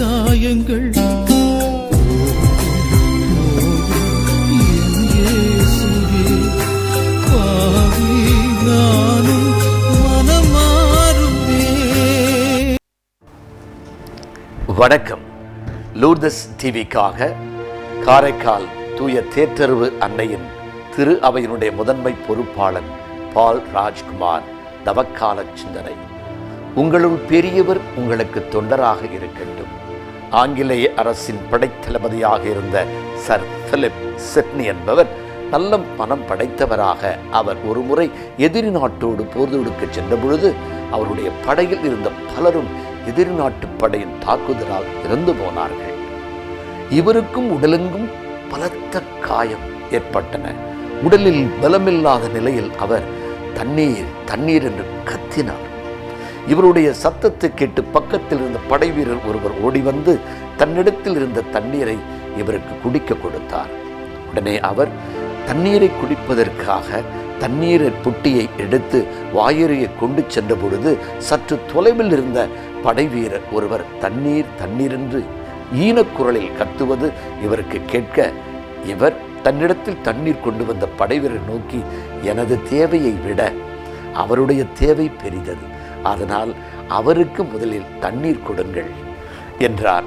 காயங்கள் வணக்கம். லூர்தஸ் டிவிக்காக காரைக்கால் தூய தேற்றருவு அன்னையின் திரு அவையினுடைய முதன்மை பொறுப்பாளன் பால் ராஜ்குமார் தவக்கால சிந்தனை. உங்களுள் பெரியவர் உங்களுக்கு தொண்டராக இருக்கட்டும் ஆங்கிலேய அரசின் படைத்தளபதியாக இருந்த சர் பிலிப் சிட்னி என்பவர் நல்ல பணம் படைத்தவராக அவர் ஒருமுறை எதிரி நாட்டோடு போர் தொடுக்க சென்ற பொழுது அவருடைய படையில் இருந்த பலரும் எதிரி நாட்டு படையின் தாக்குதலால் இறந்து போனார்கள். இவருக்கும் உடலெங்கும் பலத்த காயம் ஏற்பட்டன. உடலில் பலமில்லாத நிலையில் அவர் தண்ணீர் தண்ணீர் என்று கத்தினார். இவருடைய சத்தத்தை கேட்டு பக்கத்தில் இருந்த படை வீரர் ஒருவர் ஓடி வந்து தன்னிடத்தில் இருந்த தண்ணீரை இவருக்கு குடிக்க கொடுத்தார். உடனே அவர் தண்ணீரை குடிப்பதற்காக தண்ணீரை புட்டியை எடுத்து வாயுரையை கொண்டு சென்ற பொழுது சற்று தொலைவில் இருந்த படை வீரர் ஒருவர் தண்ணீர் தண்ணீர் என்று ஈனக்குரலில் கத்துவது இவருக்கு கேட்க இவர் தன்னிடத்தில் தண்ணீர் கொண்டு வந்த படைவீரரை நோக்கி எனது தேவையை விட அவருடைய தேவை பெரிதது. அதனால் அவருக்கு முதலில் தண்ணீர் கொடுங்கள் என்றார்.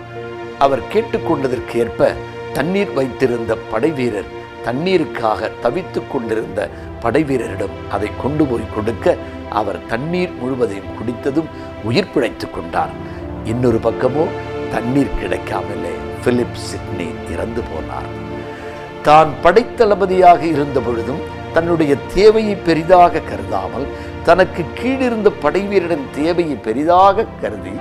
அவர் கேட்டுக்கொண்டதற்கு ஏற்ப தண்ணீர் வைத்திருந்த படைவீரர் தண்ணீருக்காக தவித்துக் கொண்டிருந்த படைவீரரிடம் அதை கொண்டு போய் கொடுக்க அவர் தண்ணீர் முழுவதையும் குடித்ததும் உயிர் பிழைத்துக் கொண்டார். இன்னொரு பக்கமோ தண்ணீர் கிடைக்காமலே பிலிப் சிட்னி இறந்து போனார். தான் படைத்தளபதியாக இருந்த பொழுதும் தன்னுடைய தேவையை பெரிதாக கருதாமல் தனக்கு கீழிருந்த படைவீரரின் தேவையை பெரிதாக கருதி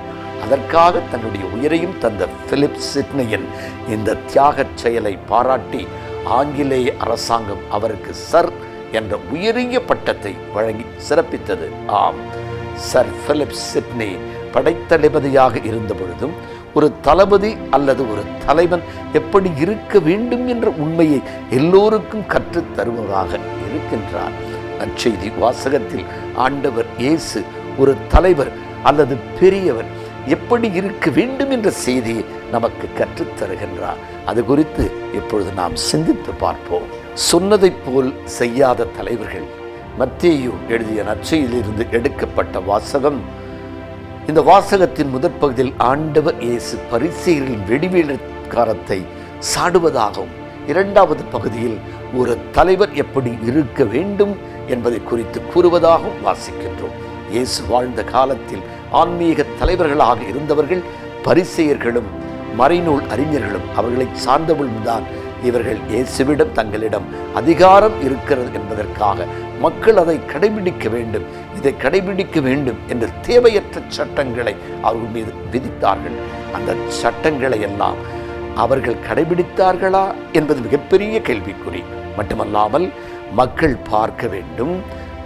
அதற்காக தன்னுடைய உயிரையும் தந்த பிலிப் சிட்னியின் இந்த தியாகச் செயலை பாராட்டி ஆங்கிலேய அரசாங்கம் அவருக்கு சர் என்ற உயரிய பட்டத்தை வழங்கி சிறப்பித்தது. ஆம். சர் பிலிப் சிட்னி படைத்தளபதியாக இருந்த பொழுதும் ஒரு தளபதி அல்லது ஒரு தலைவன் எப்படி இருக்க வேண்டும் என்ற உண்மையை எல்லோருக்கும் கற்றுத் தருவதாக இருக்கின்றார். நற்செய்தி வாசகத்தில் ஆண்டவர் இயேசு ஒரு தலைவர் அல்லது பெரியவர் எப்படி இருக்க வேண்டும் என்ற செய்தியை நமக்கு கற்றுத் தருகின்றார். அது குறித்து இப்பொழுது நாம் சிந்தித்து பார்ப்போம். சொன்னதைப் போல் செய்யாத தலைவர்கள். மத்தேயு எழுதிய நற்செய்தியிலிருந்து எடுக்கப்பட்ட வாசகம். இந்த வாசகத்தின் முதற் பகுதியில் ஆண்டவர் இயேசு பரிசெயரின் வெடிவேலக்காரத்தை சாடுவதாகவும் இரண்டாவது பகுதியில் ஒரு தலைவர் எப்படி இருக்க வேண்டும் என்பதை குறித்து கூறுவதாகவும் வாசிக்கின்றோம். இயேசு வாழ்ந்த காலத்தில் ஆன்மீக தலைவர்களாக இருந்தவர்கள் பரிசெயர்களும் மறைநூல் அறிஞர்களும் அவர்களை சார்ந்தவள்தான் இவர்கள் இயேசுவிடம் தங்களிடம் அதிகாரம் இருக்கிறது என்பதற்காக மக்கள் அதை கடைபிடிக்க வேண்டும் இதை கடைபிடிக்க வேண்டும் என்ற தேவையற்ற சட்டங்களை அவர்கள் மீது விதித்தார்கள். அந்த சட்டங்களை எல்லாம் அவர்கள் கடைபிடித்தார்களா என்பது மிகப்பெரிய கேள்விக்குறி. மட்டுமல்லாமல் மக்கள் பார்க்க வேண்டும்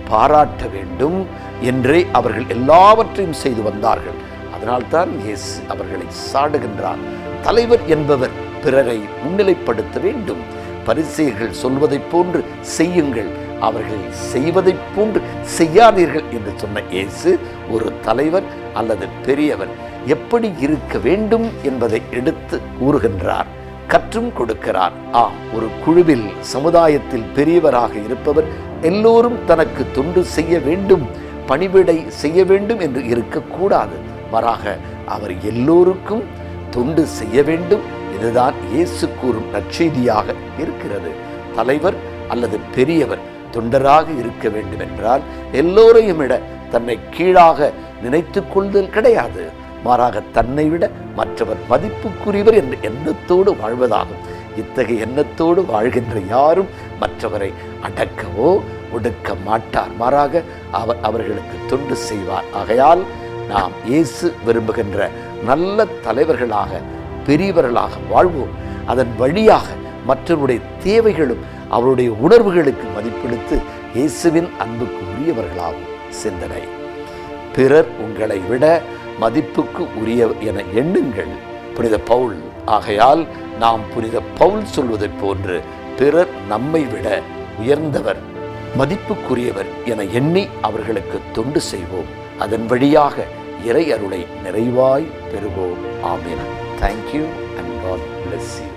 பாராட்ட வேண்டும் என்றே அவர்கள் எல்லாவற்றையும் செய்து வந்தார்கள். அதனால்தான் இயேசு அவர்களை சாடுகின்றார். தலைவர் என்பவர் பிறரை முன்னிலைப்படுத்த வேண்டும். பரிசெயர்கள் சொல்வதைப் போன்று செய்யுங்கள். அவர்கள் செய்வதைப் போன்று செய்யாதீர்கள் என்று சொன்ன இயேசு ஒரு தலைவர் அல்லது பெரியவர். எப்படி இருக்க வேண்டும் என்பதை எடுத்து கூறுகின்றார். கற்றும் கொடுக்கிறார். ஆம் ஒரு குழுவில் சமுதாயத்தில் பெரியவராக இருப்பவர் எல்லோரும் தனக்கு தொண்டு செய்ய வேண்டும் பணிவிடை செய்ய வேண்டும் என்று இருக்கக்கூடாது. மாறாக அவர் எல்லோருக்கும் தொண்டு செய்ய வேண்டும் இதுதான் இயேசு கூறும் நற்செய்தியாக இருக்கிறது. தலைவர் அல்லது பெரியவர் தொண்டராக இருக்க வேண்டும் என்றால் எல்லோரையும் விட தன்னை கீழாக நினைத்துக் கொள்தல் கிடையாது. மாறாக தன்னை விட மற்றவர் மதிப்புக்குரியவர் என்ற எண்ணத்தோடு வாழ்வதாகும். இத்தகைய எண்ணத்தோடு வாழ்கின்ற யாரும் மற்றவரை அடக்கவோ ஒடுக்க மாட்டார். மாறாக அவர் அவர்களுக்கு தொண்டு செய்வார். ஆகையால் நாம் இயேசு விரும்புகின்ற நல்ல தலைவர்களாக பெரியவர்களாக வாழ்வோம். அதன் வழியாக மற்றவருடைய தேவைகளும் அவருடைய உணர்வுகளுக்கு மதிப்பெடுத்து இயேசுவின் அன்புக்கு உரியவர்களாகும் சிந்தனை. பிறர் உங்களை விட மதிப்புக்கு உரிய என எண்ணுங்கள். புனித பவுல். ஆகையால் நாம் புனித பவுல் சொல்வதைப் போன்று பிறர் நம்மை விட உயர்ந்தவர் மதிப்புக்குரியவர் என எண்ணி அவர்களுக்கு தொண்டு செய்வோம். அதன் வழியாக இறை அருளை நிறைவாய் பெறுவோம். ஆமீன். Thank you and God bless you